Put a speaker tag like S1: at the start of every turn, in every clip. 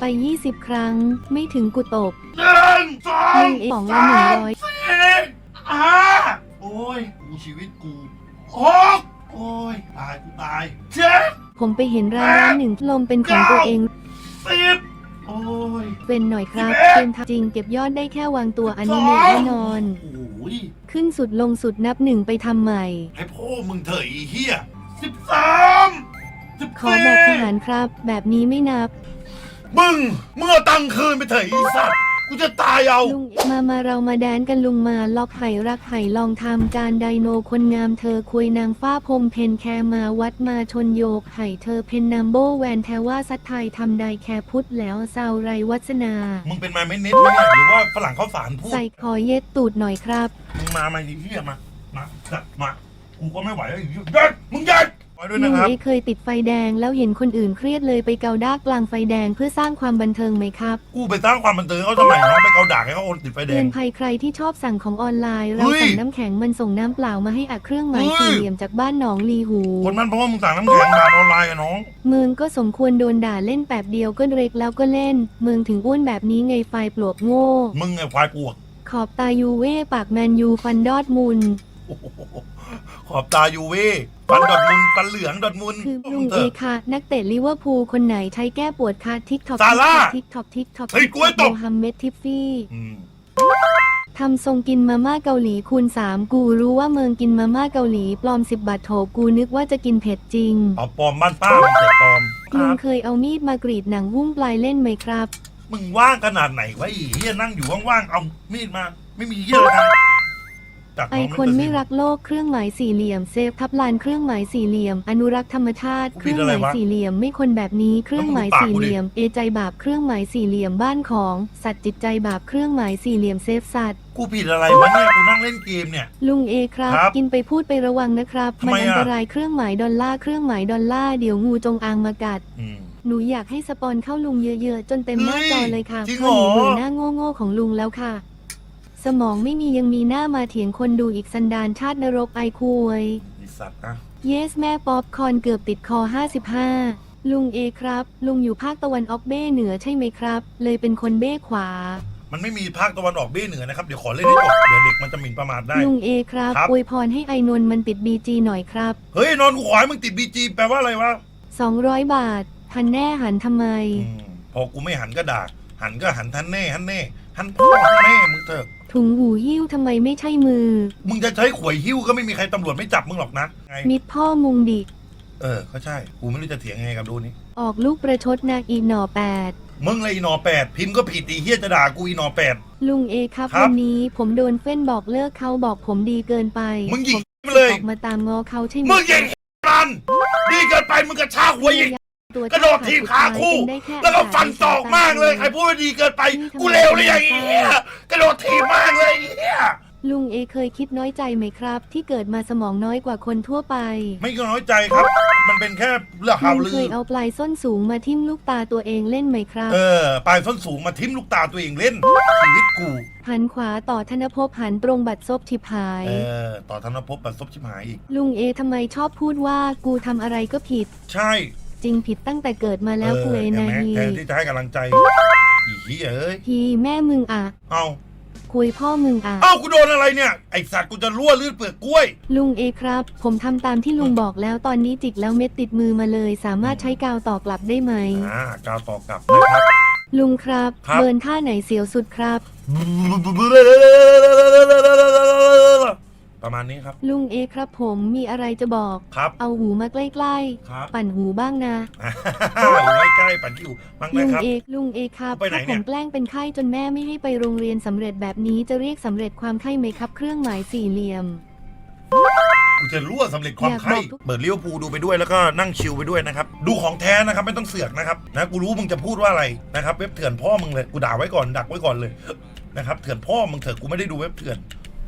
S1: ไป 20 ครั้ง ไม่ถึงกูตบ
S2: หนึ่งสอ
S1: ลุ
S2: ง
S1: งเอสองละหนึ่งร้อย
S2: สี่ห้าโอ้ยกูชีวิตกูหกโอ้ยตายกูตายเจ็ด
S1: ผมไปเห็นร้านร้านหนึ่งลมเป็นของตัวเอง
S2: สิบโอ้ย
S1: เป็นหน่อยครับ
S2: สิบเอ็ด
S1: เกมทำจริงเก็บยอดได้แค่วางตัวอนิเมะแน่นอน
S2: โอ้ย
S1: ขึ้นสุดลงสุดนับหนึ่งไปทำใหม่
S2: ให้พ่อมึงเถอะไอีเหี้ยสิบสามสิบ
S1: ขอแบบทหารครับ แบบนี้ไม่นับ
S2: มึงมึงเอาตังค์คืนไปเถอะไอีสัตว์กูจะตายเอา
S1: ลุงมามาเรามาแดนกันลุงมาล็อกไห่รักไห่ลองทำการไดโนคนงามเธอคุยนางฟ้าพรมเพนแคมาวัดมาชนโยกไห่เธอเพนนัมโบแวนแทว่าซัดไทยทำใดแคพุทธแล้วเศร้าไรวัสนา
S2: มึงเป็นมาไม่เน็ตไหมเนี่ยหรือว่าฝรั่งเขาฝานพูด
S1: ใส่คอเย็ดตูดหน่อยครับ
S2: มึงมามาดิเหี้ยมา มาจัดมา กูก็ไม่ไหวแล้วไอ้เหี้ยยัดมึงยัด ไปด้วย
S1: ลุ
S2: นะ
S1: ง
S2: ครับ
S1: เอเคยติดไฟแดงแล้วเห็นคนอื่นเครียดเลยไปเกาด้ากลางไฟแดงเพื่อสร้างความบันเทิงไหมครับ
S2: กูไปสร้างความบันเทิงเขาทำไมเนาะไปเกาด่าให้เขาโอนติดไฟแด
S1: เตื
S2: ง
S1: อนภัยใครที่ชอบสั่งของออนไลน์ เรา
S2: เฮ้ย
S1: สั่งน้ำแข็งมันส่งน้ำเปล่ามาให้อักเครื่องหมาย
S2: เฮ้ย
S1: สี่เหลี่ยมจากบ้านหนองลีหู
S2: คนมันเพราะว่ามึงสั่งน้ำแข็งผ่านออนไลน์อะน้อง
S1: มึงก็สมควรโดนด่าเล่นแป๊บเดียวก็เร็กแล้วก็เล่น มึงถึงอ้วนแบบนี้ไงไฟปลวกโง่
S2: มึงไอ้ควายปวก
S1: ขอบตายูเว่ปากแมนยูฟันดอดมุน
S2: โอ้โห ขอบตายูเว่ฟันดอดมุนฟันเหลืองดอดมุน
S1: คือ
S2: มึ
S1: ลุ
S2: ง
S1: ง
S2: เถ
S1: เอ
S2: อะ
S1: ค่ะ นักเตะลิเวอร์พูลคนไหนใช้แก้ปวดคะทิกท็อก
S2: ซาร่า
S1: ทิกท็อกทิกท็อก
S2: เฮ้ยกูให้ตบ
S1: โมฮัมเมดทิฟฟี่
S2: อืม
S1: ทำทรงกินมาม่าเกาหลีคูณสามกูรู้ว่าเมืองกินมาม่าเกาหลีปลอมสิบบาทโถกูนึกว่าจะกินเผ็ดจริง
S2: เอาปลอมบ้านป้ามึงใส่ปลอมค
S1: ลุ
S2: รั
S1: ง
S2: บ
S1: เคยเอามีดมากรีดหนังหุ้มปลายเล่นไหมครับ
S2: มึงว่างขนาดไหนวะไอีเหี้ยนั่งอยู่ว่างๆเอามีดมา ไม่มีเหี้ยอะไร ทำจัด
S1: ไอ
S2: น้ง
S1: คน
S2: เล่
S1: ไม่
S2: สิ
S1: รักโลกเครื่องหมายสี่เหลี่ยมเซฟทับลานเครื่องหมายสี่เหลี่ยม อนุรักษ์ธรรมชาติ
S2: กู
S1: เค
S2: ผิ
S1: รื่
S2: ด
S1: องห
S2: อะไร
S1: มายวะสี่เหลี่ยมไม่คนแบบนี้เครื่องหมาย
S2: แล้วมึง
S1: สี่
S2: ดูปากกูดิ
S1: เหลี่ยม เอใจบาปเครื่องหมายสี่เหลี่ยมบ้านของสัตว์จิตใจบาปเครื่องหมายสี่เหลี่ยมเซฟสัตว์
S2: กูผิดอะไรวะเนี่ยกูนั่งเล่นเกมเนี่ย
S1: ลุงเอครับ
S2: ครับ
S1: กินไปพูดไประวังนะครับ
S2: ทำไม
S1: มันอัน
S2: อะ
S1: ตรายเครื่องหมายดอลลาร์เครื่องหมายดอลลาร์เดี๋ยวงูจงอางมากัด
S2: อืม
S1: หนูอยากให้สปอนเข้าลุงเยอะๆ จนเต็มหน้า
S2: เฮ้ย
S1: จอเลยค่ะ
S2: จริง
S1: เพราะหนู
S2: เหรอ
S1: เบื่อหน้าโง่ๆของลุงแล้วค่ะ สมองไม่มียังมีหน้ามาเถียงคนดูอีกสันดานชาตินรกไอคุย
S2: ไอสัตว์นะ
S1: เยสแม่ป๊อปคอร์นเกือบติดคอ 55 ลุงเอครับ ลุงอยู่ภาคตะวันออกเบ้เหนือใช่ไหมครับ เลยเป็นคนเบ้ขวา
S2: มันไม่มีภาคตะวันออกเบ้เหนือนะครับ เดี๋ยวขอเล่นให้จบเดี๋ยวเด็กมันจะหมิ่นประมาทได้
S1: ลุงเอครับ
S2: ครับ
S1: อวยพรให้ไอนนท์มันติดบีจีหน่อยครับ
S2: เฮ้ยนอนกูขอให้มึงติดบีจีแปลว่าอะไรวะ
S1: 200 บาทหันแน่หันทำไม
S2: อืมพอกูไม่หันก็ด่าหันก็หันทันแน่หันแน่หันพ่อหันแม่มึงเถอะ
S1: ถุงหูหิ้วทำไมไม่ใช่มือ
S2: มึงจะใช้ขวยหิ้วก็ไม่มีใครตำรวจไม่จับมึงหรอกนะไง
S1: มิดพ่อมุงดิ
S2: เออก็ใช่กูไม่รู้จะเถียงไงกับดูนี่
S1: ออกลูกประชดนาอีหนอแปด
S2: มึงเลยอีหนอแปดพิมพ์ก็ผิดอีเฮียจะด่ากูอีหนอแปด
S1: ลุงเอครับ
S2: ครับ
S1: วันนี้ผมโดนเฟ้นบอกเลิกเขาบอกผมดีเกินไป
S2: มึงหยิง
S1: ผม
S2: เลย
S1: ออกมาตามงอเขาใช่ไหม
S2: มึงหยิงมันดีเกินไปมึงกระชากหัวอีก
S1: ตัว
S2: กระโดดทีบขาคู่
S1: เป็นได้ค่
S2: แล้วก็ฟันศอกมากเลยใครพูดว่าดีเกินไป กูเลวเลยอย่างเงี้ยกระโดดทีบมากเลยไอ้เงี้ย
S1: ลุงเอเคยคิดน้อยใจไหมครับ ที่เกิดมาสมองน้อยกว่าคนทั่วไป
S2: ไม่ก็น้อยใจครับ มันเป็นแค่เรื่องข่าว
S1: ลุง
S2: ลื
S1: เค
S2: อ
S1: ยเอาปลายส้นสูงมาทิ่มลูกตาตัวเองเล่นไหมครับ
S2: เออปลายส้นสูงมาทิ่มลูกตาตัวเองเล่นชีวิตกู
S1: หันขวาต่อธนภพหันตรงบัตรซบทิพหาย
S2: เออต่อธนภพบัตรซบชิบหายอีก
S1: ลุงเอทำไมชอบพูดว่ากูทำอะไรก็ผิด
S2: ใช่
S1: จริงผิดตั้งแต่เกิดมาแล้ว
S2: เอ
S1: กู
S2: อ
S1: เอ
S2: เห็น
S1: นา
S2: ไหม
S1: ฮี
S2: แทนที่จะให้กำลังใจอีเหี้ยเอ้ย
S1: ฮีแม่มึงอะ
S2: เอา
S1: คุยพ่อมึงอะ
S2: เอ้ากูโดนอะไรเนี่ยไอสัตว์กูจะรั่วลื่นเปลือกกล้วย
S1: ลุงเอครับ ผมทำตามที่ลุงบอกแล้วตอนนี้จิกแล้วเม็ดติดมือมาเลย สามารถใช้กาวต่อกลับได้ไหม
S2: อ่ากาวต่อกลับนะครับ
S1: ลุงครับ
S2: ครับ
S1: เบิร์นท่าไหนเสียวสุดครับ
S2: ประมาณนี้ครับ
S1: ลุงเอครับผมมีอะไรจะบอก
S2: ครับ
S1: เอาหูมาใกล้
S2: ครับ
S1: ๆ ปั่นหูบ้างนะ
S2: อยู่ใกล้ๆปันทิวบ้างไหม
S1: ลุง
S2: ครับ
S1: เอลุงเอครับ
S2: ไปไหน
S1: ถ้า
S2: เนี่
S1: ผ
S2: ย
S1: มแกล้งเป็นไข้จนแม่ไม่ให้ไปโรงเรียนสำเร็จแบบนี้จะเรียกสำเร็จความไข้ไหมครับเครื่องหมายสี่เหลี่ยม
S2: กูจะรั่วสำเร็จความ
S1: อยาก
S2: ไข้
S1: บอกทุก
S2: เปิดเลี้ยวภูลดูไปด้วยแล้วก็นั่งชิลไปด้วยนะครับ ดูของแท้นะครับไม่ต้องเสือกนะครับนะกูรู้มึงจะพูดว่าอะไรนะครับเว็บเถื่อนพ่อมึงเลยกูด่าไว้ก่อนดักไว้ก่อนเลยนะครับเถื่อนพ่อมึงเถอะกูไม่ได้ดูเว็บเถื่อน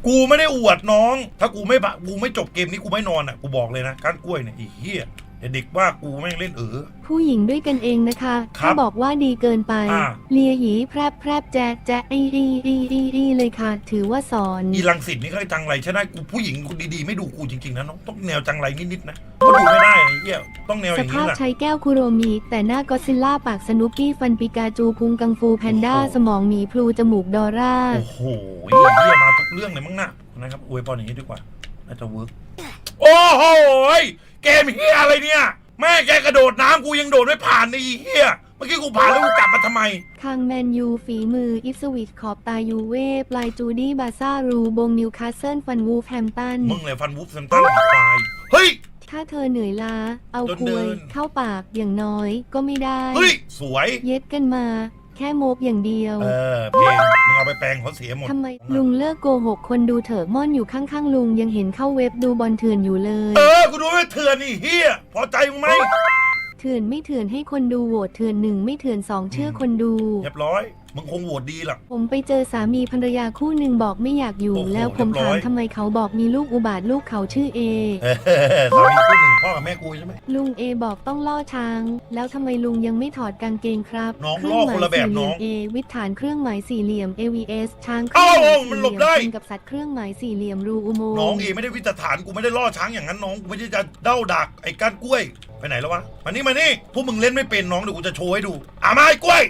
S2: กูไม่ได้อวดน้อง ถ้ากูไม่บะกูไม่จบเกมนี้กูไม่นอนอะ กูบอกเลยนะก้านกล้วยเนี่ยไอีเหี้ย เดี๋ยวเด็กว่ากูแม่งเล่นเออ
S1: ผู้หญิงด้วยกันเองนะคะ
S2: ครับ
S1: ถ้าบอกว่าดีเกินไป
S2: อ่า
S1: เลียหยีแพรบแพรบแจ๊ะแจ๊ะอีอีอีอีอีเลยค่ะ ถือว่าสอน
S2: อีลังสิตนี่ก็จังไรใช่ไหมกูผู้หญิงคนดีๆไม่ดูกูจริงๆนะน้องต้องแนวจังไรนิดๆนะก็ดูไม่ได้นะไอ้เหี้ยต้องแนวอ
S1: ส
S2: ย่างนี้
S1: ภาพ
S2: แหละ
S1: ใช้แก้วคุโรมิ แต่หน้าก็อดซิลล่าปากสนุปปี้ฟันปิกาจูพุงกังฟูแพนด้า
S2: โอ้โห
S1: สมองหมีพลูจมูกดอร่า
S2: โอ้โหไอ้เหี้ยมาทุกเรื่องเลยมั้งนะนะครับอวยพรอย่างนี้ดีกว่าน่าจะเวิร์กโอ้โหย เกมเฮียอะไรเนี่ย แม่แกกระโดดน้ำกูยังโดดไม่ผ่านในเฮียเมื่อกี้กูผ่านแล้วกูกลับมาทำไม
S1: คางแมนยูฝีมืออิฟสวิชขอบตายูเว่ปลายจูดี้บาซ่ารูบงนิวคาสเซิลฟันวูฟแฮมตัน
S2: มึงเลยฟันวูฟเซมตันควายเฮ้ย
S1: ถ้าเธอเหนื่อยล้า เอา
S2: จน
S1: คุ
S2: เดิ
S1: ย
S2: น
S1: เข้าปากอย่างน้อยก็ไม่ได้
S2: เฮ้ย สวย
S1: เย็ดกันมา แค่โมกอย่างเดียว
S2: เออเพลงมึงเอาไปแปลงเขาเสียหมด
S1: ทำไม ลุงเลิกโกหกคนดูเถอะม่อนอยู่ข้างๆลุงยังเห็นเข้าเว็บดูบอลเถื่อนอยู่เลย
S2: เออกูดูไม่เถื่อนนี่เฮียพอใจมึงไหม
S1: เถื่อนไม่เถื่อนให้คนดูโหวตเถื่อนหนึ่งไม่เถื่อนสองเชื่อคนดู
S2: เรียบร้อย มึงคงโหวตดีหรอก
S1: ผมไปเจอสามีภรรยาคู่หนึ่งบอกไม่อยากอยู่
S2: โอ้โห
S1: แล้วผม
S2: เรียบร้
S1: ถา
S2: อ
S1: ม
S2: ย
S1: ทำไมเขาบอกมีลูกอุบาทลูกเขาชื่อเอ
S2: เออสามีคู่หนึ่งพ่อกับแม่กูใช่ไหม
S1: ลุงเอบอกต้องล่อช้าง แล้วทำไมลุงยังไม่ถอดกางเกงครับ
S2: น้อง
S1: เครื่
S2: ล่อ
S1: หมา
S2: คน
S1: ย
S2: ละแบบ
S1: สี่เหลี่ย
S2: น้อ
S1: ม
S2: ง
S1: เอวิถฐานเครื่องหมายสี่เหลี่ยม AVS ช้างเค
S2: เอ้า
S1: รื่องหมาย
S2: มัน
S1: สี่
S2: หลบได้
S1: เหลี่ยมเป็นกับสัตว์เครื่องหมายสี่เหลี่ยมรูอุโมง
S2: น้อง
S1: ค์
S2: เอไม่ได้วิจารฐานกูไม่ได้ล่อช้างอย่างนั้นน้องกูไม่ได้จะเด้าดักไอ้ก้านกล้วย ไปไหนแล้ววะมานี่มานี่พวกมึงเล่นไม่เป็นน้องเดี๋ยวกูจะโชว์ให้ดูอะมาไอ้กล้วย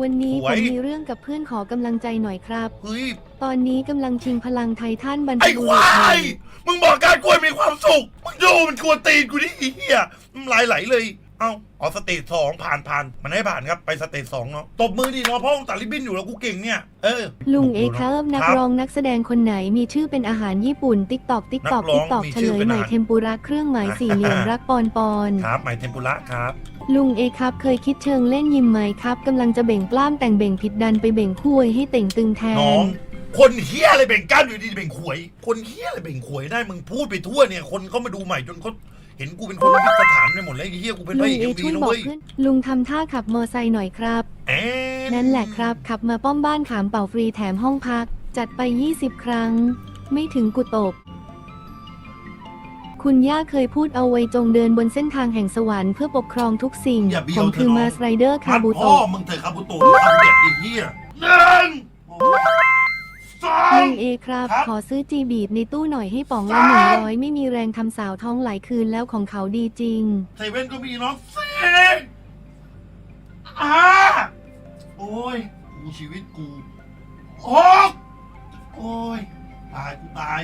S1: วันนี้
S2: ส
S1: ผ
S2: วย
S1: มมีเรื่องกับเพื่อนขอกำลังใจหน่อยครับ
S2: เฮ้ย
S1: ตอนนี้กำลังชิงพลังไททันบรร
S2: ไอ้
S1: พบุ
S2: ค
S1: รุษ
S2: วา
S1: ใหม่
S2: ยมึงบอกก้านกล้วยมีความสุข มึงดูมันกลัวตีนกูดิไอ้เฮียมันไหลไหลเลย เอ้าอ๋อสเตจสองผ่านผ่านมันให้ผ่านครับไปสเตจสองเนาะตบมือดิเนาะพ่อมึงตัดริบบิ้นอยู่แล้วกูเก่งเนี่ยเออ
S1: ลุงเอครับนัก
S2: ครับ
S1: ร้องนักแสดงคนไหนมีชื่อเป็นอาหารญี่ปุ่นติ๊กตอกติ๊กตอก
S2: นักร้
S1: ติ๊
S2: อกง
S1: ตอก
S2: มี
S1: เฉ
S2: ชื่
S1: ล
S2: อยเป็น
S1: ใหม่
S2: อาหาร
S1: เทมปุระเครื่องหมายสี่เหลี่ยมรักปอนปอน
S2: ครับหมายเทมปุระครับ
S1: ลุงเอครับเคยคิดเชิงเล่นยิมไหมครับกำลังจะเบ่งกล้ามแต่งเบ่งผิดดันไปเบ่งคุยให้เต่งตึงแท
S2: น้อง
S1: น
S2: คนเฮี้ยอะไรเบ่งก้านอยู่ดีๆเบ่งขวย คนเฮี้ยอะไรเบ่งขวยได้มึงพูดไปทั่วเนี่ยคนเขามาดูใหม่จนเขา เห็นกูเป็นคนวิสถานไปหมดเลยไอ้เฮี้ยกูเป็นพ
S1: ลุ
S2: ระ
S1: ง
S2: เอก
S1: เอ
S2: เอ็มวี
S1: ช่วย
S2: นะ
S1: บอก
S2: เว้ย
S1: เพื่อนลุงทำท่าขับมอไซค์หน่อยครับ
S2: แอน
S1: นั่นแหละครับ ขับมาป้อมบ้านขามเป่าฟรีแถมห้องพัก จัดไป 20 ครั้ง ไม่ถึงกุตบ คุณย่าเคยพูดเอาไว้จงเดินบนเส้นทางแห่งสวรรค์เพื่อปกครองทุกสิ่ง
S2: อย่าเบี้
S1: ผ
S2: ยว
S1: ม
S2: เถ
S1: คือ
S2: อะน้
S1: มา
S2: อง
S1: สไรเดอร์คา
S2: มัด
S1: บู
S2: พ่อ
S1: โตะ
S2: มึงเถอะคาบุโตะทำเด็ดไอ้เฮี้ยหนึ่งสอ ง
S1: ลุงเอครับ
S2: ครับ
S1: ขอซื้อจีบีดในตู้หน่อยให้ป๋องละ
S2: สาม
S1: หนึ่งร้อยไม่มีแรงทำสาวท้องหลายคืนแล้วของเขาดีจริง
S2: เซเว่นก็มีเนาะสี่อ่าโอ้ยกูชีวิตกูหกโอ้ย ตายกูตาย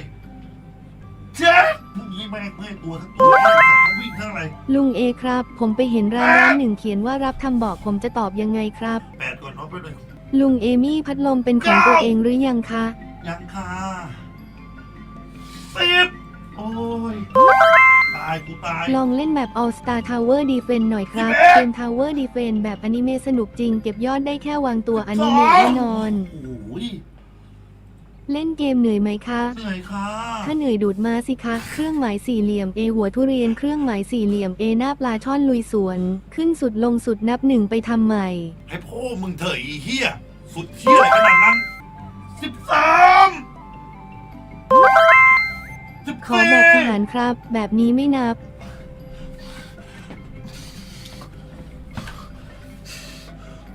S2: เจ็ดพรุ่งนี้แม่งเมื่อยตัวทั้งตัวทั้งวิ่งทั้งอะไร
S1: ลุงเอครับ ผมไปเห็นร้านร้านหนึ่งเขียนว่ารับทำบอกผมจะตอบยังไงครับ
S2: แปดก่อนเนาะไปเลย
S1: ลุงเอมี่พัดลมเป็นของตัวเองหรือยังคะ
S2: ยังค่ะสิบโอ้ย ตายกูตาย
S1: ลองเล่นแบบ All Star Tower Defense หน่อยครับ
S2: สิบเอ็ด
S1: เกม Tower Defense แบบอนิเมะสนุกจริง เก็บยอดได้แค่วางตัวอนิเมะแน่นอน
S2: โอ้ย
S1: เล่นเกมเหนื่อยไหมคะ
S2: เหนื่อยค่ะ
S1: ถ้าเหนื่อยดูดมาสิคะ เครื่องหมายสี่เหลี่ยม A หัวทุเรียน เครื่องหมายสี่เหลี่ยม A หน้าปลาช่อนลุยสวน ขึ้นสุดลงสุดนับหนึ่งไปทำใหม่
S2: ให้พ่อมึงเถอะไอีเฮียสุดเฮียอะไรขนาดนั้นสิบสามสิบ
S1: ขอแบบทหารครับ แบบนี้ไม่นับ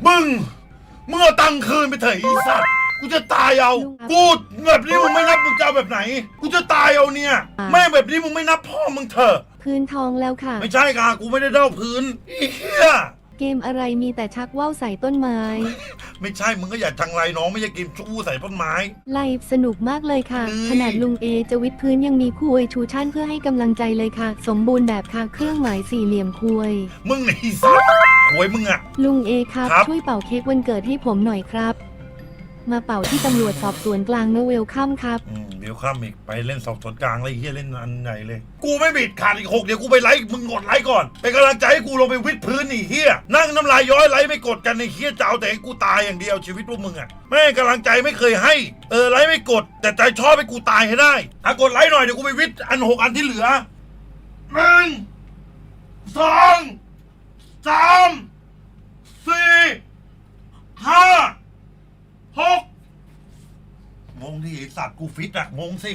S2: มึงมึงเอาตังค์คืนไปเถอะไอีสัตว์ กูจะตายเอา
S1: ลุงครับ
S2: กูแบบนี้มึงไม่นับมึงจะเอาแบบไหน กูจะตายเอาเนี่ย
S1: อ่า
S2: แม่งแบบนี้มึงไม่นับพ่อมึงเถอะ
S1: พื้นทองแล้วค่ะ
S2: ไม่ใช่ค่ะกูไม่ได้เด้าพื้นไอีเฮีย
S1: เกมอะไรมีแต่ชักว่าวใส่ต้นไม้
S2: ไม่ใช่ มึงก็อย่าจังไรน้องไม่ใช่กินชู้ใส่ต้นไม้
S1: ไลฟ์สนุกมากเลยค่ะ
S2: อืม
S1: ขนาดลุงเอจะวิดพื้นยังมีคุยชูชั่นเพื่อให้กำลังใจเลยค่ะ สมบูรณ์แบบค่ะ เครื่องหมายสี่เหลี่ยมคุย
S2: มึงไอ้สัตว์หวยมึงอะ
S1: ลุงเอครับ
S2: ครับ
S1: ช่วยเป่าเค้กวันเกิดให้ผมหน่อยครับ มาเป่าที่ตำรวจสอบสวนกลางนะเวลคัมครับ
S2: อืมเดี๋ยวข้ามอีกไปเล่นสอบสวนกลางเลยไอ้เฮียเล่นอันไหนเลย กูไม่บิดขาดอีกหกเดี๋ยวกูไปไลค์มึงกดไลค์ก่อนเป็นกำลังใจให้กูลงไปวิดพื้นนี่เฮียนั่งน้ำลายย้อยไลค์ไม่กดกันในเฮียจะเอาแต่ให้กูตายอย่างเดียวชีวิตพวกมึงอะแม่งกำลังใจไม่เคยให้ เออไลค์ไม่กด แต่ใจชอบให้กูตายให้ได้อะกดไลค์หน่อยเดี๋ยวกูไปวิดอันหกอันที่เหลือหนึ่งสองสามสี่ห้าหก งงที่ไอ้ สัตว์กูฟิตอะงงสิ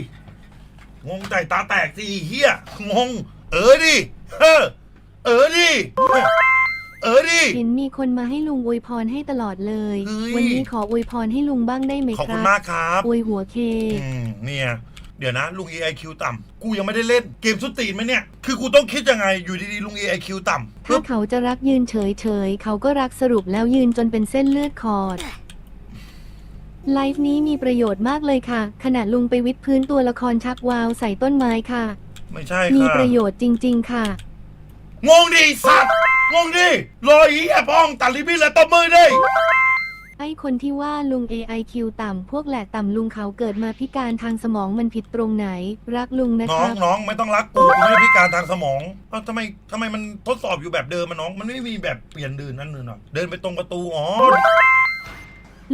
S2: งงใจตาแตกสิไอ้เฮียงง เออดิเออเออดิเออดิ
S1: เห็นมีคนมาให้ลุงอวยพรให้ตลอดเลย
S2: เฮ้ย
S1: วันนี้ขออวยพรให้ลุงบ้างได้ไหม
S2: ขอบ
S1: ค
S2: คุ
S1: รั
S2: ณ
S1: บ
S2: มากครับ
S1: อวยหัวเค
S2: อืมเนี่ย เดี๋ยวนะ ลุง AIQ ต่ำกูยังไม่ได้เล่นเกมสุดตีนไหมเนี่ย คือกูต้องคิดยังไงอยู่ดีๆลุง AIQ ต่ำ
S1: ถ้าเขาจะรักยืนเฉยเฉยๆเขาก็รักสรุปแล้วยืนจนเป็นเส้นเลือดขอด ไลฟ์นี้มีประโยชน์มากเลยค่ะ ขณะลุงไปวิดพื้นตัวละครชักวาวใส่ต้นไม้ค่ะ
S2: ไม่ใช่
S1: มี
S2: ค่ะ
S1: ประโยชน์จริง ๆ ค่ะ
S2: งงดิสัตว์งงดิรอยอีแอบป้องตัดลิบบิ้นแล้วตบมือดิ
S1: ไอ้คนที่ว่าลุง AIQ ต่ำพวกแหละต่ำลุงเขาเกิดมาพิการทางสมองมันผิดตรงไหน รักลุงนะ
S2: น้
S1: ค
S2: อง
S1: รับ
S2: น้องไม่ต้องรักกูกูไม่ได้พิการทางสมองเอ้าทำไมทำไมมันทดสอบอยู่แบบเดิมมันน้อง มันไม่มีแบบเปลี่ยนเดินนั่นเลยเนาะเดินไปตรงประตูอ๋อ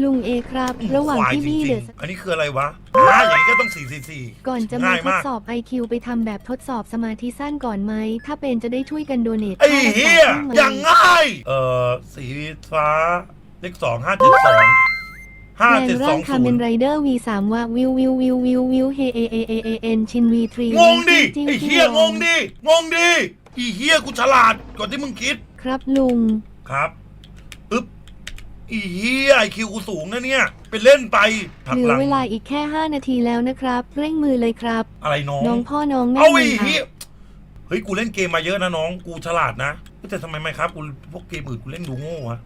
S1: ลุงเอครับ ระหว่าง
S2: ควาย
S1: ที่
S2: จ
S1: บี้
S2: ริ
S1: เด
S2: ง
S1: อะ
S2: ๆอันนี้คืออะไรวะอ่าอย่างนี้ก็ต้องสี่สี่สี่
S1: ก่อนจะมา
S2: ง่าย
S1: ทด
S2: มาก
S1: สอบ IQ ไปทำแบบทดสอบสมาธิสั้นก่อนไหม ถ้าเป็นจะได้ช่วยกันโดเนท
S2: ไอ้เหี้ยอย่างง่าย เอ่อ สีฟ้า เลขสองห้าเจ็ดสองห้า
S1: แปล
S2: เจ็ด
S1: ง
S2: ส
S1: ร่า
S2: องง
S1: คา
S2: ศู
S1: เม
S2: น
S1: น
S2: ย์
S1: ไรเดอร์ V3 ว่าวิววิววิววิววิวเฮเอเอเอเอเอ็นชิน V3
S2: งงดิ
S1: จริงๆ
S2: ไอ้เหี้ย
S1: จริ
S2: งงดิงงดิไอ้เหี้ยกูฉลาดกว่าที่มึงคิด
S1: ครับลุง
S2: ครับอึ๊บไอ้เหี้ยไอคิวกูสูงนะเนี่ยไปเล่นไปผัก
S1: เหลื
S2: ห
S1: อ
S2: ลัง
S1: เวลาอีกแค่ 5 นาทีแล้วนะครับ เร่งมือเลยครับ
S2: อะไรน้อง
S1: น้องพ่อน้องแม่
S2: เอา
S1: ห
S2: ไอ้
S1: นึ่ง
S2: เหี้ย
S1: ค่ะ
S2: เฮ้ย กูเล่นเกมมาเยอะนะน้อง กูฉลาดนะ แต่ทำไมไม่ครับ กูพวกเกมอื่นกูเล่นดูโง่วะ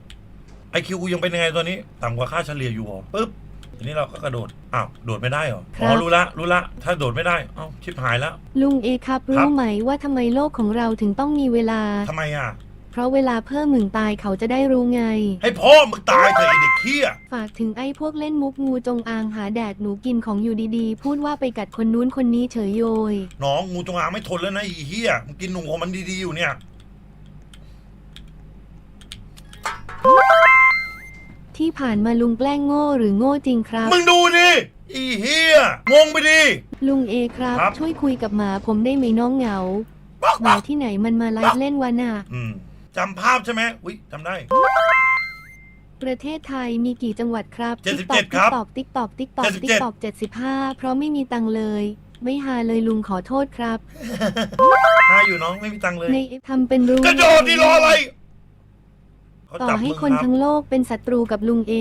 S2: ไอคิวกูยังเป็นยังไงตัวนี้ ต่ำกว่าค่าเฉลี่ยอยู่หรอปึ๊บทีนี้เราก็กระโดด อ้าว โดดไม่ได้เหรอ อ๋อ รู้ละ รู้ละ ถ้าโดดไม่ได้ เอ้า ชิบหายแล้ว
S1: ลุงเอครับ
S2: ครั
S1: รู้
S2: บ
S1: ไหมว่าทำไมโลกของเราถึงต้องมีเวลา
S2: ทำไมอะ
S1: เพ ราะเวลาเพิ่มหมึงตายเขาจะได้รู้ไง
S2: ให้พ่อมึงตายเถอะไอเด็กเขี้ย
S1: ฝากถึงไอ้พวกเล่นมุกงูจงอางหาแดดหนูกินของอยู่ดีๆ พูดว่าไปกัดคนนู้นคนนี้เฉยโยย
S2: น้องงูจงอางไม่ทนแล้วนะไอีเหี้ยมึงกินหนุ่มของมันดีๆอยู่เนี่ย
S1: ที่ผ่านมาลุงแกล้งโง่หรือโง่จริงครับ
S2: มึงดูดิอีเฮียงงไปดิ
S1: ลุงเอครับ
S2: ครับ
S1: ช่วยคุยกับหมาผมได้ไหมน้องเหงา
S2: บอก
S1: ห
S2: บ
S1: มา
S2: อก
S1: ที่ไหนมันมาไลฟ์เล่นวะน่ะ
S2: อืม จำภาพใช่ไหมอุ้ยจำได้
S1: ประเทศไทยมีกี่จังหวัดครับ
S2: 77ครับ
S1: ตอกติ๊กตอกติ๊กตอก
S2: 77
S1: ติ๊กตอกเจ็ดสิบห้าเพราะไม่มีตังค์เลย ไม่หาเลยลุงขอโทษครับ
S2: หาอยู่น้องไม่มีตังค์เลย
S1: ในทำเป็นรู้
S2: กระโดดที่รออะไรเขา
S1: ต่อ
S2: จับ
S1: ให้
S2: มึง
S1: คน
S2: ครับ
S1: ทั้งโลกเป็นศัตรูกับลุงเอ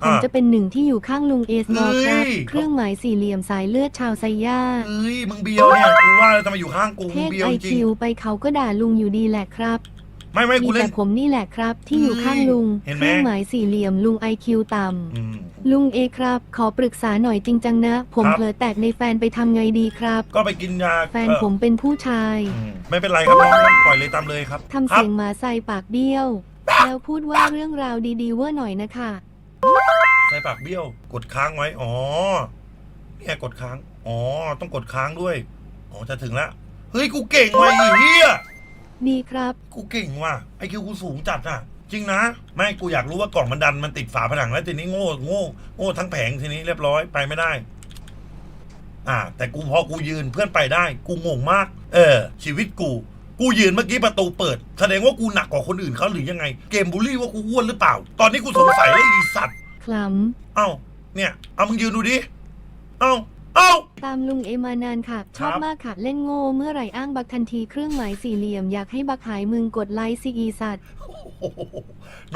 S1: ผม
S2: อ่า
S1: จะเป็นหนึ่งที่อยู่ข้างลุงเอสมอลครับ
S2: เฮ้ย
S1: เครื่องหมายสี่เหลี่ยมสายเลือดชาวไซย่า
S2: เอ้ยมึงเบียวเนี่ยกูว่าแล้วทำไมอยู่ข้างกู
S1: เท
S2: มึง
S1: ศ
S2: เบียว
S1: ไอ
S2: จริง
S1: คิวไปเขาก็ด่าลุงอยู่ดีแหละครับ
S2: ไม่ไม่
S1: มี
S2: กูเล่
S1: แต่
S2: น
S1: ผมนี่แหละครับ ที่อยู่ข้างลุง
S2: เห็นไหม
S1: เครื่องหมายสี่เหลี่ยมลุงไอคิวต่ำ
S2: อืม
S1: ลุงเอครับ ขอปรึกษาหน่อยจริงจังนะ ผม
S2: ครับ
S1: เผลอแตกในแฟนไปทำไงดีครับ
S2: ก็ไปกินยา
S1: แฟน
S2: เอ่อ
S1: ผมเป็นผู้ชาย
S2: อืมไม่เป็นไรครับน้องปล่อยเลยตามเลยครับ
S1: ทำ
S2: ครั
S1: เสี
S2: บ
S1: ยงหมาใส่ปากเบี้ยว แล้วพูดว่าเรื่องราวดีๆเว่าหน่อยนะคะ
S2: ใส่ปากเบี้ยว กดค้างไว้ อ๋อเนี่ยกดค้าง อ๋อ ต้องกดค้างด้วย อ๋อจะถึงละ เฮ้ยกูเก่งว่ะไอ้เฮีย
S1: ดีครับ
S2: กูเก่งว่ะไอคิวกูสูงจัดอะ จริงนะ ไม่กูอยากรู้ว่ากล่องมันดันมันติดฝาผนังแล้วทีนี้โง่โง่โง่ทั้งแผงทีนี้เรียบร้อยไปไม่ได้ อ่า แต่กูพอกูยืนเพื่อนไปได้ กูงงมาก เออ ชีวิตกู กูยืนเมื่อกี้ประตูเปิด แสดงว่ากูหนักกว่าคนอื่นเขาหรือยังไง เกมบูลลี่ว่ากูอ้วนหรือเปล่า ตอนนี้กูสงสัยแล้วอีสัตว์
S1: คล้
S2: เอ้าเนี่ยเอามึงยืนดูดิเอ้า เอ้าำ
S1: ตามลุงเอมานานค่ะ ชอบ
S2: ครับ
S1: มากค่ะเล่นโง่เมื่อไหร่อ้างบักทันทีเครื่องหมายสี่เหลี่ยมอยากให้บักหายมึงกดไลค์ซีอีสัตว์
S2: โอ้โห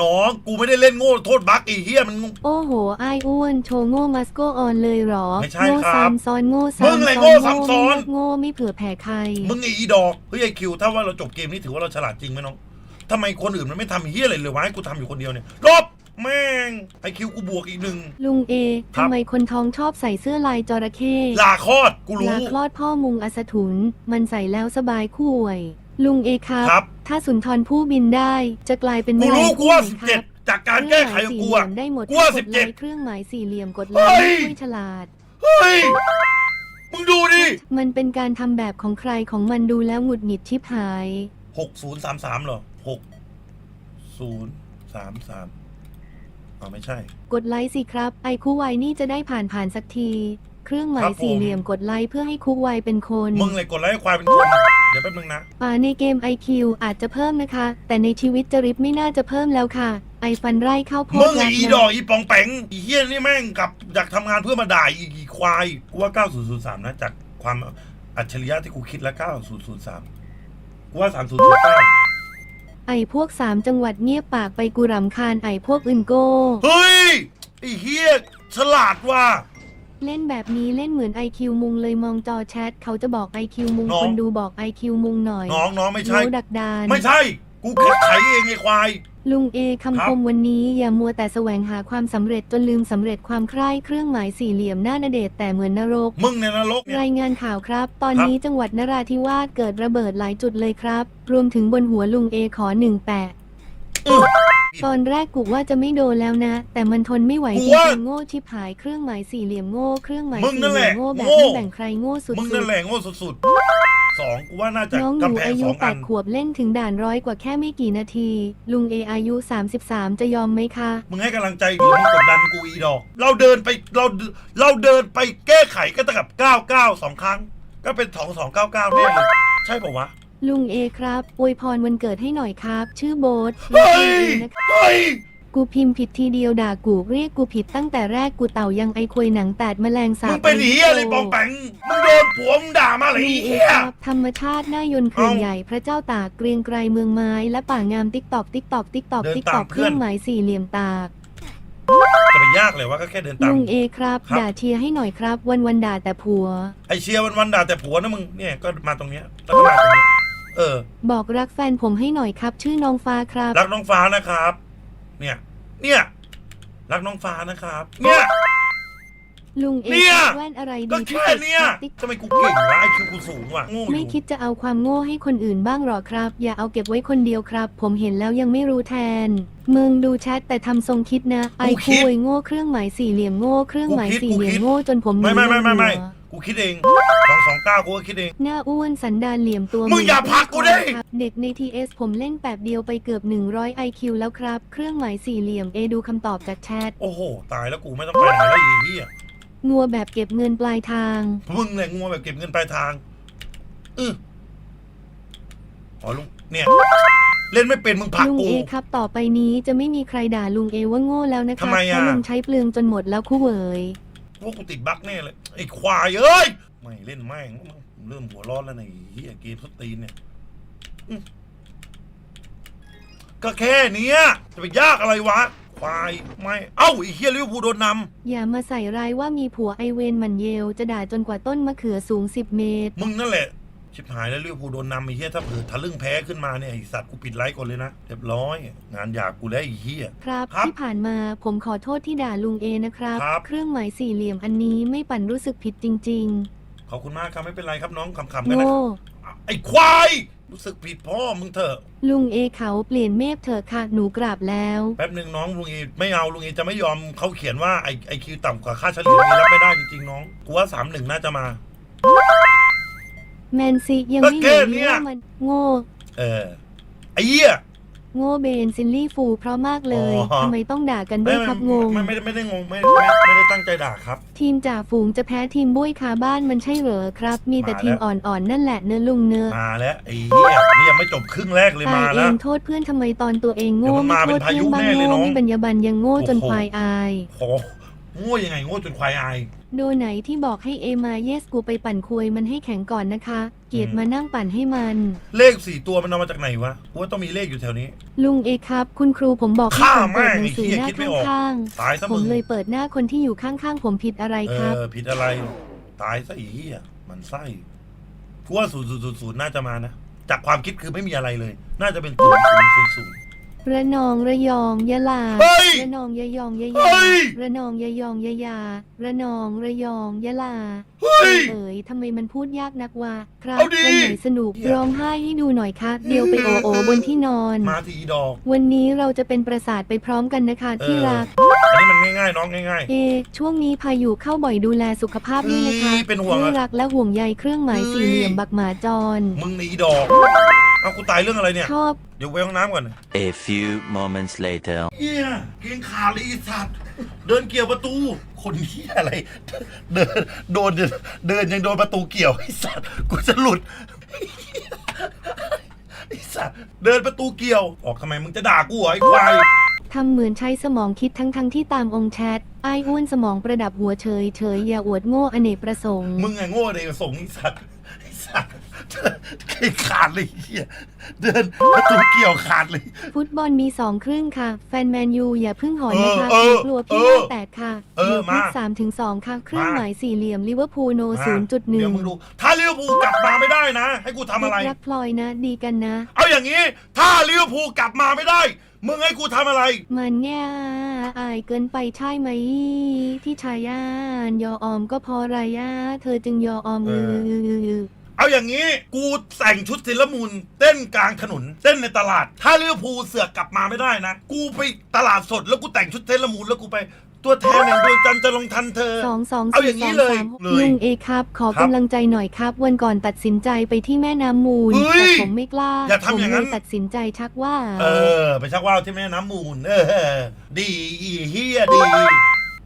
S2: น้องกูไม่ได้เล่นโง่โทษบั๊กไอ้เหี้ยมัน
S1: โอ้โหไอ้ายอ้วนโชว์โง่มัสโกออนเลยเหรอ
S2: ไม่ใช่
S1: โง่
S2: ครับ
S1: ซ้ำซ้อนโง่
S2: มึง
S1: ซ้ำ
S2: อะไร
S1: ซ้
S2: โง่
S1: อน
S2: ซ้ำซ้อน
S1: โง่ไม่เผื่อแผ่ใคร
S2: มึงไอ้อีดอกเฮ้ยไอคิวถ้าว่าเราจบเกมนี้ถือว่าเราฉลาดจริงไหมน้องทำไมคนอื่นมันไม่ทำเหี้ยอะไรเลยวะให้กูทำอยู่คนเดียวเนี่ยลบ แม่งไอคิวกูบวกอีกหนึ่ง
S1: ลุงเอ
S2: ครับ
S1: ทำไมคนท้องชอบใส่เสื้อลายจระเข้
S2: ลาคลอดกูรู้
S1: ลาคลอดพ่อมุงอสถุน มันใส่แล้วสบายคู่อวยลุงเอครับ
S2: ครับ
S1: ถ้าสุนทรผู้บินได้จะกลายเป็น
S2: กู
S1: แมล
S2: รู้
S1: ง
S2: กูว่า
S1: ผู้
S2: สิบ
S1: ค
S2: เจ็
S1: รั
S2: ดจากการแก้ไขของกูอะ
S1: เครื่องหมายสี่เหลี่ยมได้หมด
S2: กูว่า
S1: ถ้
S2: สิบ
S1: ด
S2: เจ็ด
S1: ไลค์เครื่องหมายสี่เหลี่ยมกดไล
S2: เฮ้
S1: ค์
S2: ย
S1: ช่วยฉลาด
S2: เฮ้ย มึงดูดิ
S1: มันเป็นการทำแบบของใครของมันดูแล้วหงุดหงิดชิบหาย
S2: หกศูนย์สามสามเหรอหกศูนย์สามสาม เาไม่ใช่
S1: กดไลค์สิครับ ไอคูไวนี่จะได้ผ่านผ่านสักที เครื่องหมายสี่เหลี่ยมกดไลค์เพื่อให้คูไวเป็นคน
S2: มึงเลยกดไลค์ควายเป็นคนเดี๋ยวแป๊บมึงนะ
S1: ป่าในเกม IQ อาจจะเพิ่มนะคะ แต่ในชีวิตจริตไม่น่าจะเพิ่มแล้วค่ะ ไอฟันไร่ข้าวโพ
S2: มึงไออีดอกอีปองแปงอีเฮี้ยนนี่แม่งกลับอยากทำงานเพื่อมาด่าอีกี่ควายกูว่า 9003 นะ จากความอัจฉริยะที่กูคิดแล้ว 9003 กูว่า 3009
S1: ไอพวกสามจังหวัดเงียบปากไปกูรำคาญไอพวกอื่นโก้
S2: เฮ้ยไอ้เฮียฉลาดว่ะ
S1: เล่นแบบนี้เล่นเหมือน IQ มุงเลยมองจอแชทเขาจะบอก IQ มุง
S2: น้อง
S1: คนดูบอก IQ มุงหน่อย
S2: น้องน้องไม่ใช่
S1: โน้ดักดาน
S2: ไม่ใช่ กูแค่ไขเองไอ้ควาย
S1: ลุงเอ
S2: ครับ
S1: คำคมวันนี้อย่ามัวแต่แสวงหาความสำเร็จจนลืมสำเร็จความใคร่เครื่องหมายสี่เหลี่ยมหน้านาเดชน์แต่เหมือนนรก
S2: มึงในนรกเนี่ย
S1: รายงานข่าวครับ ตอน
S2: ครับ
S1: นี้จังหวัดนราธิวาสเกิดระเบิดหลายจุดเลยครับ รวมถึงบนหัวลุงเอขอหนึ่งแปะ
S2: อื้อ
S1: ตอนแรกกูว่าจะไม่โดนแล้วนะ แต่มันทนไม่ไหว
S2: กู
S1: จ
S2: ว่า
S1: ริงๆโง่ชิบหายเครื่องหมายสี่เหลี่ยมโง่เครื่องหมาย
S2: มึงนั่
S1: สี่
S2: น
S1: เห
S2: แห
S1: ลี่ย
S2: ละ
S1: มโง่แบบ
S2: โง่
S1: ไม่แบ่งใครโง่สุด
S2: มึง
S1: ๆ
S2: นั่นแหละโง่สุดๆ สองกูว่าน่าจะ
S1: น้องหนู
S2: กำแพง
S1: อา
S2: ส
S1: ยุ
S2: อง
S1: แป
S2: อัน
S1: ดขวบเล่นถึงด่านร้อยกว่าแค่ไม่กี่นาที ลุงเออายุ 33 จะยอมไหมคะ
S2: มึงให้กำลังใจหรือมึงกดดันกูอีดอก เราเดินไปเราเราเดินไปแก้ไขก็ตั้งกับเก้าเก้าสองครั้ง ก็เป็นสองสองเก้าเก้าแน่เลยใช่ปะวะ
S1: ลุงเอครับอวยพรวันเกิดให้หน่อยครับ ชื่อโบ๊ท
S2: เฮ้ย
S1: ลุงเอนะคะ
S2: เฮ้ย
S1: กูพิมพ์ผิดทีเดียวด่ากูเรียกกูผิดตั้งแต่แรกกูเต่ายังไอควยหนังแตดแมลงสาบ
S2: มึงเป็นเฮียอะไรปองแปงมึงโดนผัวมึงด่ามาเลย
S1: ลุ
S2: ไอ้
S1: งเอ
S2: เฮีย
S1: ครับธรรมชาติหน้ายนต์เขื่อน
S2: เอ้า
S1: ใหญ่พระเจ้าตากเกรียงไกรเมืองไม้และป่างามติ๊กตอกติ๊กตอกติ๊กตอก
S2: เดิน
S1: ติ๊ก
S2: ตา
S1: ต
S2: ม
S1: อก
S2: เพื่
S1: เครื่
S2: อ
S1: อนงหมายสี่เหลี่ยมตาก
S2: จะไปยากเลยว่าก็แค่เดินตาม
S1: ลุงเอครับ
S2: ครับ
S1: ด่าเชียร์ให้หน่อยครับ วันวันๆด่าแต่ผัว
S2: ไอเชียร์วันวันๆด่าแต่ผัวนะมึงเนี่ยก็มาตรงเนี้ยแล้วก็มาตรงนี้เออ
S1: บอกรักแฟนผมให้หน่อยครับ ชื่อน้องฟ้าครับ
S2: รักน้องฟ้านะครับ เนี่ย เนี่ย รักน้องฟ้านะครับ เนี่ย
S1: ลุงเอ
S2: เนี่ย
S1: แว่นอะไร
S2: ก็
S1: ดีที่
S2: แค่
S1: สุด
S2: เนี้ย
S1: ติ๊ก
S2: ทำไมกูเก่งวะไอคิวกูสูงว่ะโง่อ
S1: ไม่
S2: ยู่
S1: คิดจะเอาความโง่ให้คนอื่นบ้างหรอครับ อย่าเอาเก็บไว้คนเดียวครับ ผมเห็นแล้วยังไม่รู้แทน มึงดูแชทแต่ทำทรงคิดนะ ไอคุยโง่เครื่องหมายสี่เหลี่ยมโง่เครื่องหมายสี่เหลี่ยมโง่จนผม
S2: ไม่ไม่ไม่ไม่ไม่
S1: หัว
S2: กูคิดเองสองสองเก้ากูก็คิดเอง
S1: หน้าอ้วนสันดานเหลี่ยมตัว
S2: มึงอย่าผลักกูดิ
S1: ครับเด็กใน TS ผมเล่นแป๊บเดียวไปเกือบ 100 IQ แล้วครับ เครื่องหมายสี่เหลี่ยมเอดูคำตอบจากแชท
S2: โอ้โห ตายแล้วกูไม่ต้องไปไหนแล้วไอีเหี้ย
S1: งัวแบบเก็บเงินปลายทาง
S2: มึงเนี่ยงัวแบบเก็บเงินปลายทางอืออ๋อลุงเนี่ย เล่นไม่เป็นมึงผลัก
S1: ลุง
S2: กู
S1: เอครับ ต่อไปนี้จะไม่มีใครด่าลุงเอว่าโง่แล้วนะครั
S2: ทำไม
S1: เพ
S2: อะ
S1: ราะลุงใช้เปลืองจนหมดแล้วคู่เหวย
S2: พ วกกูติดบั๊กแน่เลยไอ้ควายเอ้ยไม่เล่นแม่งเริ่มหัวร้อนแล้วในะไอ้เหี้ยเกมสตรีนเนี่ยอืมก็แค่เนี้ยจะไปยากอะไรวะควายไม่เอ้าไอ้เหี้ยลิเวอร์พูลโดนน
S1: อย่ามาใส่ร้ายว่ามีผัวไอเวนหมันเยลจะด่าจนกว่าต้นมะเขือสูง10เมตรำ
S2: มึงนั่นแหละ ชิบหายแล้วลิเวอร์พูลโดนนำไอ้เหี้ยถ้าเผื่อทะลึ่งแพ้ขึ้นมาเนี่ยไอ้สัตว์กูปิดไลฟ์ก่อนเลยนะเรียบร้อย งานอยากกูแล้วไอ้เหี้ย
S1: ครับ
S2: ครับ
S1: ที่ผ่านมาผมขอโทษที่ด่าลุงเอนะครับ
S2: ครับ
S1: เครื่องหมายสี่เหลี่ยมอันนี้ไม่ปั่นรู้สึกผิดจริง
S2: ขอบคุณมากครับไม่เป็นไรครับน้องขำๆ
S1: ๆ
S2: กันนะ
S1: โง่
S2: ไอ้ควายรู้สึกผิดพ่อมึงเถอะ
S1: ลุงเอเขาเปลี่ยนเมฟเถอะค่ะหนูกราบแล้ว
S2: แป๊บหนึ่งน้องลุงเอไม่เอาลุงเอจะไม่ยอมเขาเขียนว่าไอไอคิวต่ำกว่าค่าเฉลี่ยลุงเอรับไม่ได้จริงๆน้องกูว่าสามหนึ่งน่าจะมา
S1: แมนซียัง
S2: ก็
S1: ไม่
S2: แค่
S1: เห็น
S2: เนี้ย
S1: ว่ามันโง่
S2: เออไอ้เหี้ย
S1: โง่เบนซินลี่ฟูเพราะมากเลย
S2: อ๋อ
S1: ทำไมต้องด่ากันด้วยครับงง
S2: ไม่ไม่ได้ไม่ได้งงไม่ไม่ไม่ได้ตั้งใจด่าครับ
S1: ทีมจ่าฝูงจะแพ้ทีมบุ้ยคาบ้านมันใช่เหรอครับ มีแต่
S2: มาแล้ว
S1: ทีมอ่อนๆนั่นแหละเนื้อะลุงเนื้อะ
S2: มาแล้วไอ้เหี้ยนี่ยังไม่จบครึ่งแรกเลย
S1: ตาย
S2: มา
S1: เอ
S2: แล้ว
S1: งโทษเพื่อนทำไมตอนตัวเองโง่
S2: เดี๋ยวมัน
S1: ไม่
S2: มา
S1: โทษ
S2: เป็นพายุ
S1: เพื่อนบ้าง
S2: แน่เลย
S1: โง่
S2: น้อง
S1: ไม่บรรยาบันยังโง่จน
S2: โอ้โห
S1: ควายอาย
S2: โห โง่ยังไงโง่จนควายอาย
S1: โดไหนที่บอกให้เอมาเยสกูไปปั่นคุยมันให้แข็งก่อนนะคะ เกียรติ
S2: อืม
S1: มานั่งปั่นให้มัน
S2: เลขสี่ตัวมันเอามาจากไหนวะกูว่าต้องมีเลขอยู่แถวนี้
S1: ลุงเอครับ คุณครูผมบอกให้
S2: ฆ่า
S1: ผมเปิด
S2: แม่ง
S1: หนังสือ
S2: ไอ้
S1: ห
S2: เหี้ย
S1: น้า
S2: คิดไม่ออก
S1: ข้าง
S2: ตายซะ
S1: ๆผ
S2: มึ
S1: ม
S2: ง
S1: เลยเปิดหน้าคนที่อยู่ข้างๆผมผิดอะไร
S2: เอ
S1: ครับ
S2: อผิดอะไร ตายซะไอีเหี้ยมันไส้กูว่าศูนย์ศูนย์ศูนย์ศูนย์น่าจะมานะ จากความคิดคือไม่มีอะไรเลย น่าจะเป็นศูนย์ศูนย์ศูนย์ศูนย์
S1: ระนองระยองยะลา
S2: เฮ้ย
S1: ระนองยะยองยะ
S2: เฮ้
S1: ยายระนองยะยองยะยา ระนองระยองยะลา
S2: เฮ้ย
S1: เอ๋ยทำไมมันพูดยากนักวะครับ
S2: เอาดิ
S1: วันไหนสนุก
S2: เหี้ย
S1: ร้องไห้ให้ดูหน่อยครับเดียวไปโอโอบนที่นอน
S2: มาทีดอก
S1: วันนี้เราจะเป็นประสาทไปพร้อมกันนะคะ
S2: เอ
S1: ที่
S2: อ
S1: รัก
S2: อันนี้มันง่ายๆน้องง่าย
S1: เอ ช่วงนี้พายุเข้าบ่อยดูแลสุขภาพด้วยนะคะ
S2: อืมเป็นห่วงอะ
S1: ที่รักและห่วงใยเครื่องหมาย
S2: อืม
S1: สี่เหลี่ยมบักหมาจร
S2: ๆ มึงหนีดอก เอากูตายเรื่องอะไรเนี่ย
S1: ชอบ
S2: เดี๋ยวไปห้องน้ำก่อน
S3: A few moments later.
S2: เฮียเพียงขาดเลยไอีสัตว์ เดินเกี่ยวประตู คนเฮียอะไร เดินโดนเดินยังโดนประตูเกี่ยวไอ้สัตว์กูจะหลุดไอ้สัตว์เดินประตูเกี่ยว ออกทำไมมึงจะด่ากูเหรอไอ้ควาย
S1: ทำเหมือนใช้สมองคิดทั้งทั้งๆที่ตามองค์แชทไอ้อ้วนสมองประดับหัวเฉยเฉยอย่าอวดโง่อเนกประสงค์
S2: มึงไงโง่เลยส่งไอ้สัตว์ไอ้สัตว์ ขาดเลยไอ้เหี้ยเดินประตูเกี่ยวขาดเลย
S1: ฟุตบอลมีสองครึ่งค่ะ แฟนแมนยูอย่าเพิ่งหอนนะคะ
S2: เออ
S1: กลัวพี่
S2: เอ
S1: ห
S2: อ
S1: น้าแตกค่ะ
S2: เออ
S1: อยู่
S2: มา
S1: สามถึงสองค่ะ เครื่อง
S2: มา
S1: หมายสี่เหลี่ยมลิเวอร์พูลโนศูนย์จุดหนึ่
S2: เดี๋
S1: ง
S2: ยวมึงดู ถ้าลิเวอร์พูลกลับมาไม่ได้นะ ให้กูทำอะไร
S1: รักพลอยนะดีกันนะ
S2: เอาอย่างนี้ ถ้าลิเวอร์พูลกลับมาไม่ได้ มึงให้กูทำอะไร
S1: มันแง่อายเกินไปใช่ไหม ที่ชายานยออมก็พอไรย่าเธอจึงยออม
S2: เอ
S1: อื
S2: อ
S1: อ
S2: เอาอย่างนี้กูแต่งชุดศิลมูลเต้นกลางถนนเต้นในตลาด ถ้าลิเวอร์พูลเสือกกลับมาไม่ได้นะ กูไปตลาดสดแล้วกูแต่งชุดเซเลอรามูนแล้วกูไปตัวแทนแห่งดวงจันทร์จะลงทันเธอ
S1: สองสอง
S2: เอาอ
S1: สี่
S2: ย่าง
S1: ส
S2: นี้
S1: อง
S2: เลย
S1: สาม
S2: เลย
S1: ลุงเอครับ ขอ
S2: ครับ
S1: กำลังใจหน่อยครับ วันก่อนตัดสินใจไปที่แม่น้ำมูล
S2: เฮ้ย
S1: แต่ผมไม่กล้า
S2: อย่าทำอย่างนั้น
S1: ผมเลยตัดสินใจชักว่า
S2: เออ ไปชักว่าวที่แม่น้ำมูล เออ ดีอีเฮียดี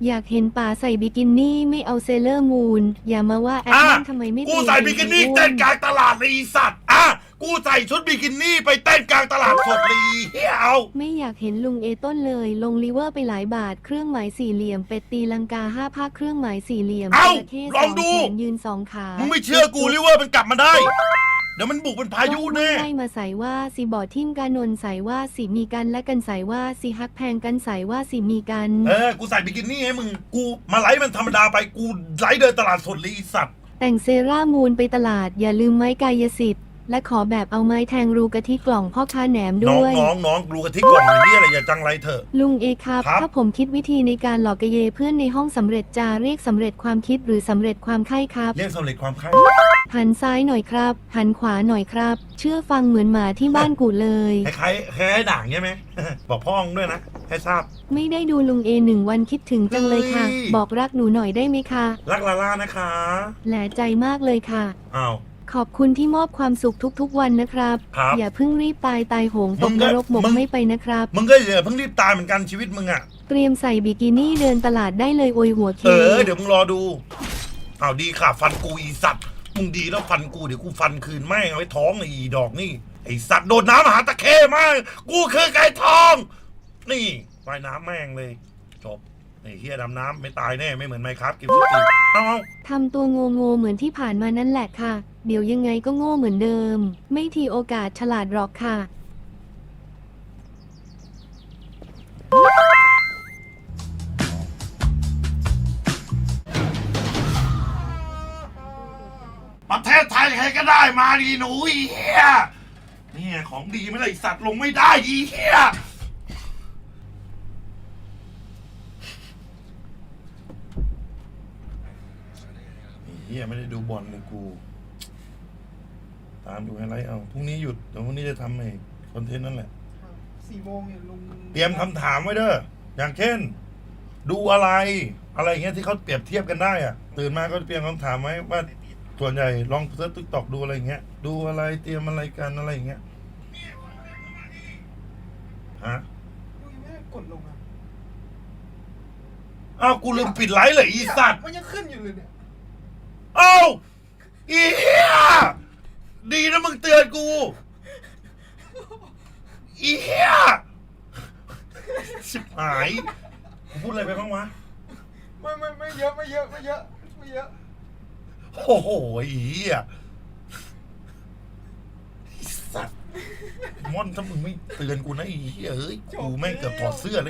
S1: อยากเห็นป๋าใส่บิกินี่ไม่เอาเซเลอร์มูน อย่ามาว่าแอด
S2: อะ
S1: มินทำไมไม่
S2: กู
S1: เตือน
S2: ใส่บิกินี่
S1: อ้ว
S2: เต้นกลางตลาดเลยอีสัตว์อะกูใส่ชุดบิกินี่ไปเต้นกลางตลาดสดเลยอีเฮียเอา
S1: ไม่อยากเห็นลุงเอต้นเลย ลงลิเวอร์ไปหลายบาท เครื่องหมายสี่เหลี่ยมเป็ดตีลังกาห้าภาคเครื่องหมายสี่เหลี่ยม
S2: เอ้า
S1: จระเข้
S2: ลองดู
S1: สแขนยืนสองขา
S2: มึงไม่เชื่อกูลิเวอร์มันกลับมาได้เดี๋ยวมันบุกเป็นพายุแน่
S1: ได้มาใส่ว่าสีบอดทิมกานนท์ใส่ว่าสีมีกันและกันใส่ว่าสีฮักแพงกันใส่ว่าสีมีกัน
S2: เออ กูใส่บิกินี่ให้มึง กูมาไลฟ์มันธรรมดาไป กูไลฟ์เดินตลาดสดเลยอีสัตว์
S1: แต่งเซรามูนไปตลาดอย่าลืมไม้กายสิทธิ์ และขอแบบเอาไม้แทงรูกะทิกล่องพ่อค้าแหนม
S2: น้อง
S1: ด้วย
S2: น้องน้องกูกระทิกกล่องอย่างนี้อะไรอย่าจังไรเถอะ
S1: ลุงเอครับ
S2: ครับ
S1: ถ้าผมคิดวิธีในการหลอกกะเยเพื่อนในห้องสำเร็จจะเรียกสำเร็จความคิดหรือสำเร็จความไข้ครับ
S2: เรียกสำเร็จความไข้
S1: หันซ้ายหน่อยครับ หันขวาหน่อยครับ เชื่อฟังเหมือนหมาที่บ้านกูเลย
S2: คล้ายๆคล้ายๆด่างใช่ไหม บอกพ่อมึงด้วยนะ ให้ทราบ
S1: ไม่ได้ดูลุงเอหนึ่งวันคิดถึงจังเลยค่ะ
S2: เฮ้ย
S1: บอกรักหนูหน่อยได้ไหมคะ
S2: รักลาล่านะคะ
S1: แหลใจมากเลยค่ะ
S2: อ้าว
S1: ขอบคุณที่มอบความสุขทุก ๆ วันนะครับ
S2: ครับ
S1: อย่าเพิ่งรีบตายตายโหงต
S2: มึ
S1: ก
S2: ง
S1: น
S2: ก็
S1: รกหมก
S2: มึง
S1: ไม่ไปนะครับ
S2: มึงก็อย่าเพิ่งรีบตายเหมือนกันชีวิตมึงอะ
S1: เตรียมใส่บิกินี่เดินตลาดได้เลยโอยหัว
S2: เอ
S1: คิว
S2: อเดี๋ยวมึงรอดูอ้าวดีค่ะ ฟันกูอีสัตว์มึงดีแล้วฟันกูเดี๋ยวกูฟันคืนแม่งเอาไว้ท้องไอ้อีดอกนี่ไอ้สัตว์โดดน้ำหาตะเข้มากกูคือไก่ทอง นี่ว่ายน้ำแม่งเลย จบ ไอ้เฮียดำน้ำไม่ตายแน่ไม่เหมือนไมครับกิฟต์ตีเอาเอา
S1: ทำตัวโง่โง่ๆเหมือนที่ผ่านมานั่นแหละค่ะ เดี๋ยวยังไงก็โง่เหมือนเดิม ไม่ทีโอกาสฉลาดหรอกค่ะ
S2: ประเทศไทยใครก็ได้มาดีหนูอีเฮียเนี่ยของดีไม่ได้ไอ้สัตว์ลงไม่ได้อีเฮียไอ้เฮี ยไม่ได้ดูบอลเลยกู ตามดูไฮไลท์เอาพรุ่งนี้หยุดเดี๋ยวพรุ่งนี้จะทำไอ้คอนเทนต์นั่นแหละ
S4: สี่โมงเนี่ยลุง
S2: เตรียมคำถามไว้เด้ออย่างเช่น ดูอะไร อะไรอย่างเงี้ยที่เขาเปรียบเทียบกันได้อะตื่นมาก็เตรียมคำถามไว้ว่าส่วนใหญ่ลองเซิร์ชติ๊กตอกดูอะไรอย่างเงี้ย ดูอะไรเตรียมอะไรกันอะไรอย่างเงี้ยฮะ
S4: ลุงยังไม่ได้กดลงอะ
S2: อ้าวกูลืมปิดไลฟ์เลยอีสัตว์
S4: มันยังขึ้นอยู่เลยเนี่ย
S2: เอ้าอีเหี้ยดีนะมึงเตือนกูอีเหี้ยชิบหายกูพูดอะไรไปบ้างวะ
S4: ไม่ไม่ไม่เยอะไม่เยอะไม่เยอะไม่เยอะ
S2: โอ้โหอีอะสัตว์ม่อนถ้ามึงไม่เตือนกูนะอีเหี้ยเอ้ยกูแม่งเกือบถอดเสื้อเลย